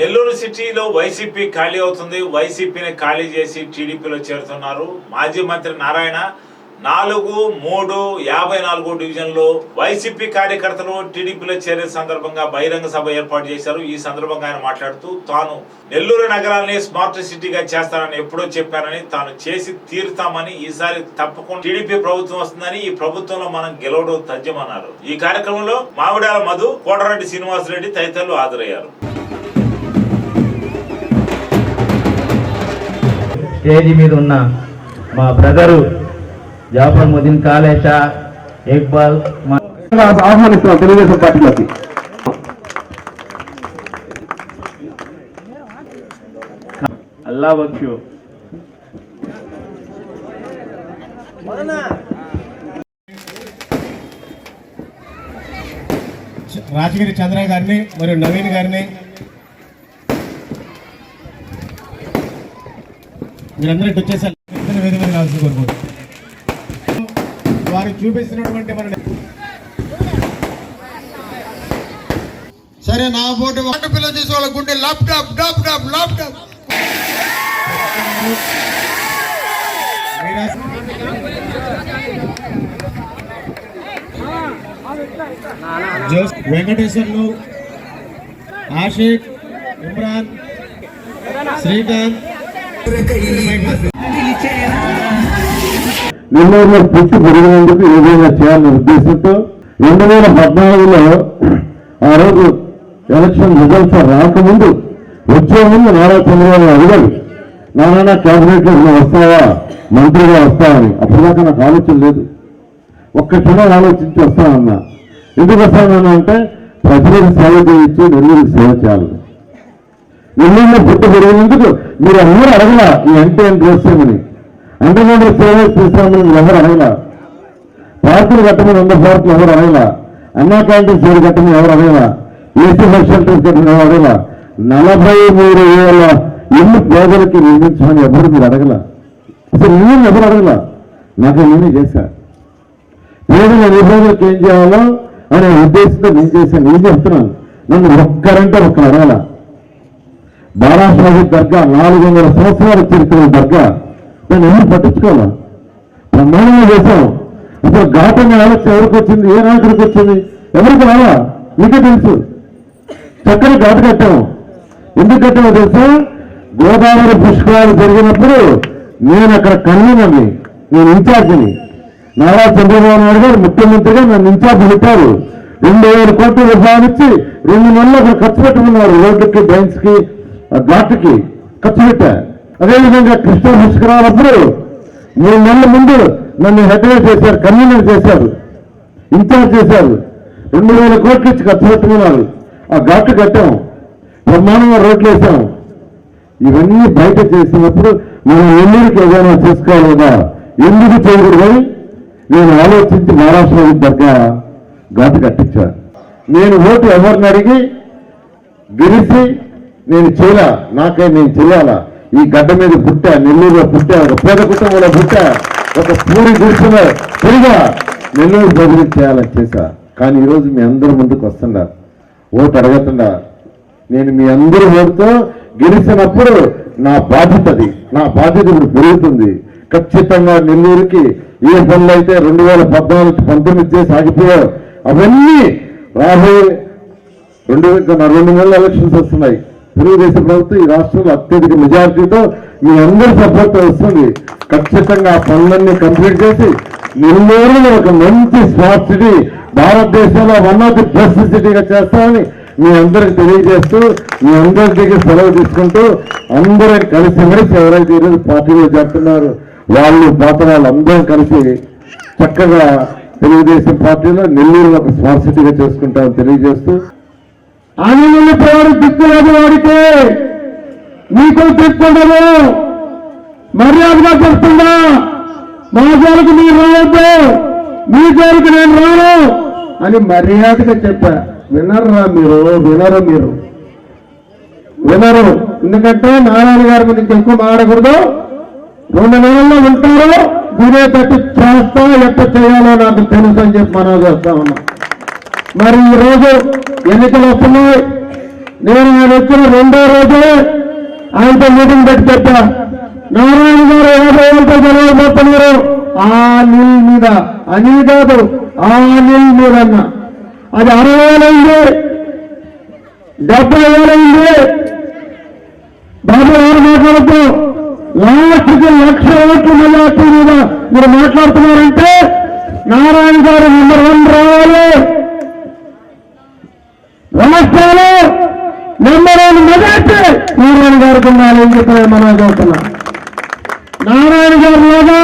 నెల్లూరు సిటీలో వైసీపీ ఖాళీ అవుతుంది. వైసీపీని ఖాళీ చేసి టీడీపీలో చేరుతున్నారు. మాజీ మంత్రి నారాయణ నాలుగు మూడు యాభై నాలుగు డివిజన్లో వైసీపీ కార్యకర్తలు టీడీపీలో చేరే సందర్భంగా బహిరంగ సభ ఏర్పాటు చేశారు. ఈ సందర్భంగా ఆయన మాట్లాడుతూ తాను నెల్లూరు నగరాన్ని స్మార్ట్ సిటీగా చేస్తానని ఎప్పుడో చెప్పానని తాను చేసి తీరుతామని ఈసారి తప్పకుండా టీడీపీ ప్రభుత్వం వస్తుందని ఈ ప్రభుత్వంలో మనం గెలవడం తథ్యమన్నారు. ఈ కార్యక్రమంలో మామిడాల మధు కోటరెడ్డి శ్రీనివాసరెడ్డి తదితరులు హాజరయ్యారు. స్టేజీ మీద ఉన్న మా బ్రదరు జాఫర్ ముదీన్ కాలేషా ఇక్బాల్ మా ఆహ్వానిస్తున్నాం తెలుగుదేశం పార్టీలోకి. అల్లా రాజగిరి చంద్ర గారిని మరియు నవీన్ గారిని మీరందరూ ఇటు వచ్చేసారు. వేదిక మీద రావాల్సింది కోరుకుంటున్నాను. వారు చూపిస్తున్నటువంటి మన సరే నా పోటీ వంట పిల్ల చేసే వాళ్ళ గుండె ల్యాప్టాప్ డాప్ డాప్ ల్యాప్టాప్ జోస్ వెంకటేశ్వర్లు ఆషిక్ ఇమ్రాన్ శ్రీకాంత్ నెల్లూరులో పుట్టి పెరిగినందుకు ఏదైనా చేయాలనే ఉద్దేశంతో రెండు వేల పద్నాలుగులో ఆ రోజు ఎలక్షన్ రిజల్ట్స్ రాకముందు వచ్చే ముందు నారా చంద్రబాబు అడిగారు అడిగాడు నారాయణ క్యాబినెట్ వస్తావా? మంత్రిగా వస్తావని. అప్పటిదాకా నాకు ఆలోచన లేదు. ఒక్క క్షణం ఆలోచించి వస్తానన్నా. ఎందుకు వస్తానన్నా అంటే ప్రజలకు సేవ చేయించి నెల్లూరుకి సేవ చేయాలి. నెల్లూరులో పుట్టి పెరిగినందుకు మీరు అందరూ అడగల ఈ అంటే ఏం చేస్తామని అండర్గ్రౌండ్ సేవ చేస్తామని మీరు ఎవరు అడగల. పార్కులు కట్టమని వంద పార్కులు ఎవరు అడగల. అన్నా క్యాంటీన్ సేవ కట్టమని ఎవరు అడగల. ఏసీ బస్ షెల్టర్స్ కట్టమని ఎవరు అడగల. నలభై మూడు వేల ఇల్లు పేదలకి నిర్మించమని ఎవరు మీరు అడగల. అసలు నేను ఎవరు అడగల? నాకు నేనే చేశా. పేదల నిబంధనలకు ఏం చేయాలో అనే ఉద్దేశంతో నేను చేశాను నేను చెప్తున్నాను. నన్ను ఒక్కరంటే ఒక్కరు అడగల. బారాసాహెబ్ దర్గా నాలుగు వందల సంవత్సరాల చరిత్ర దర్గా. దాన్ని ఎవరు పట్టించుకోవాలా? ప్రమాణంగా చేశాం ఇప్పుడు ఘాటంగా ఆలోచన ఎవరికి వచ్చింది? ఏ నాయకుడికి వచ్చింది? ఎవరికి రావా మీకే తెలుసు. చక్కని ఘాటు కట్టాము ఎందుకు కట్టామో తెలుసా? గోదావరి పుష్కరాలు జరిగినప్పుడు నేను అక్కడ కన్వీనర్ని నేను ఇన్ఛార్జిని. నారా చంద్రబాబు నాయుడు గారు ముఖ్యమంత్రిగా నన్ను ఇన్ఛార్జ్ పెట్టారు. రెండు వేల కోట్ల రూపాయలు ఇచ్చి రెండు నెలలు అక్కడ ఖర్చు పెట్టుకున్నారు రోడ్లకి డ్రైన్స్కి ఘాట్కి ఖర్చు పెట్టా. అదేవిధంగా కృష్ణ పుష్కరాలప్పుడు మూడు నెలల ముందు నన్ను హెడ్వేర్ చేశారు కన్వీనర్ చేశారు ఇన్ఛార్జ్ చేశారు. రెండు వేల కోట్లు ఇచ్చి ఖర్చు పెట్టుకున్నారు. ఆ ఘాటు కట్టాం బ్రహ్మాండంగా రోడ్లు వేసాం. ఇవన్నీ బయట చేసినప్పుడు మనం ఎన్నిటికి ఏదైనా చేసుకోవాలన్నా ఎందుకు చేయకూడదు నేను ఆలోచించి మహారాష్ట్ర దగ్గర ఘాటు కట్టించాను నేను ఓటు ఎవరిని అడిగి గెలిచి నేను చేయాల? నాకే నేను చేయాలా? ఈ గడ్డ మీద పుట్టా నెల్లూరులో పుట్టా ఒక పేద కుటుంబంలో పుట్టా ఒక పూరి గుడిసెలో పెరిగా నెల్లూరు బదిలీ చేయాలని చేశా. కానీ ఈరోజు మీ అందరి ముందుకు వస్తుండ ఓటు అడగకుండా నేను మీ అందరి ఓటుతో గెలిచినప్పుడు నా బాధ్యత అది. నా బాధ్యత ఇప్పుడు పెరుగుతుంది. ఖచ్చితంగా నెల్లూరుకి ఏ పనులు అయితే రెండు వేల పద్నాలుగు పంతొమ్మిది చేసి ఆగిపోయావు అవన్నీ రాబోయే రెండు వేల రెండు నెలల ఎలక్షన్స్ వస్తున్నాయి. తెలుగుదేశం ప్రభుత్వం ఈ రాష్ట్రంలో అత్యధిక మెజారిటీతో మీ అందరి సపోర్ట్ వస్తుంది. ఖచ్చితంగా ఆ పనులన్నీ కంప్లీట్ చేసి ఎన్నోళ్ళు ఒక మంచి స్మార్ట్ సిటీ భారతదేశంలో వన్ ఆఫ్ ది బెస్ట్ సిటీగా చేస్తామని మీ అందరికి తెలియజేస్తూ మీ అందరి దగ్గర సెలవు తీసుకుంటూ అందరం కలిసి మెలిసి ఎవరైతే ఈరోజు పార్టీలో చేస్తున్నారు వాళ్ళు పాత వాళ్ళందరం కలిసి చక్కగా తెలుగుదేశం పార్టీలో నెల్లూరు ఒక స్మార్ట్ సిటీగా చేసుకుంటామని తెలియజేస్తూ ఆనందంలో పేరు దిక్కులేదు వాడికి నీకు తిప్పుకుంటారు మర్యాదగా చెప్తున్నా మా జోలికి మీరు రావద్దు మీ జోలికి నేను రాను అని మర్యాదగా చెప్పా. వినర్రా మీరు వినరు మీరు. వినరు. ఎందుకంటే నారాయణ గారి గురించి ఎక్కువ మాడకూడదు రెండు నెలల్లో ఉంటారు వినేటట్టు చేస్తా ఎట్ట చేయాలో నాకు తెలుసు అని చెప్పి మనం చేస్తా ఉన్నాం. మరి ఈ రోజు ఎన్నికలు వస్తున్నాయి. నేను ఆయన వచ్చిన రెండో రోజే ఆయనతో మీటింగ్ పెట్టి చెప్పా. నారాయణ గారు యాభై వేలతో గెలవబోతున్నారు ఆ నీల్ మీద అని కాదు ఆ నీల్ మీద అన్న. అది అరవై వేలైంది డెబ్బై వేలైంది బాబు గారు మాట్లాడుతూ లాస్ట్కి లక్ష ఓట్లు మెజార్టీ మీద మీరు మాట్లాడుతున్నారంటే నారాయణ గారు నెంబర్ వన్ రావాలి రాష్ట్రాలు నెంబర్ వన్ నారాయణ గారికి ఉండాలి చెప్పి మనం కోరుతున్నాం నారాయణ గారి లాగా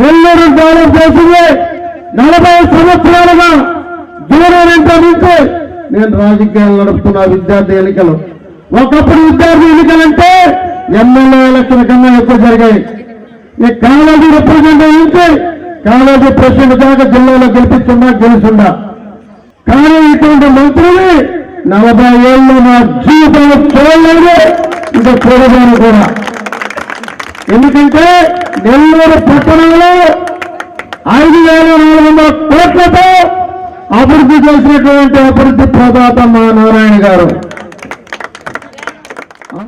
నెల్లూరు డెవలప్ చేసింది నలభై సంవత్సరాలుగా దూరం ఇంటర్ నుంచి నేను రాజకీయాలు నడుపుతున్న విద్యార్థి ఎన్నికలు. ఒకప్పుడు విద్యార్థి ఎన్నికలంటే ఎమ్మెల్యే ఎలక్షన్ కన్నా ఎక్కువ జరిగాయి. ఈ కాలేజీ రిప్రజెంటేటివ్ నుంచి కాలేజీ ప్రెసిడెంట్ దాకా జిల్లాలో గెలిపించిందా గెలుచుండా కానీ ఇటువంటి మంత్రులు నలభై ఏళ్ళు నా జీవితంలో చూడలేదు ఇంకా చూడలేను కూడా ఎందుకంటే నెల్లూరు పట్టణంలో ఐదు వేల నాలుగు వందల కోట్లతో అభివృద్ధి చేసినటువంటి అభివృద్ధి ప్రదాత మా నారాయణ గారు.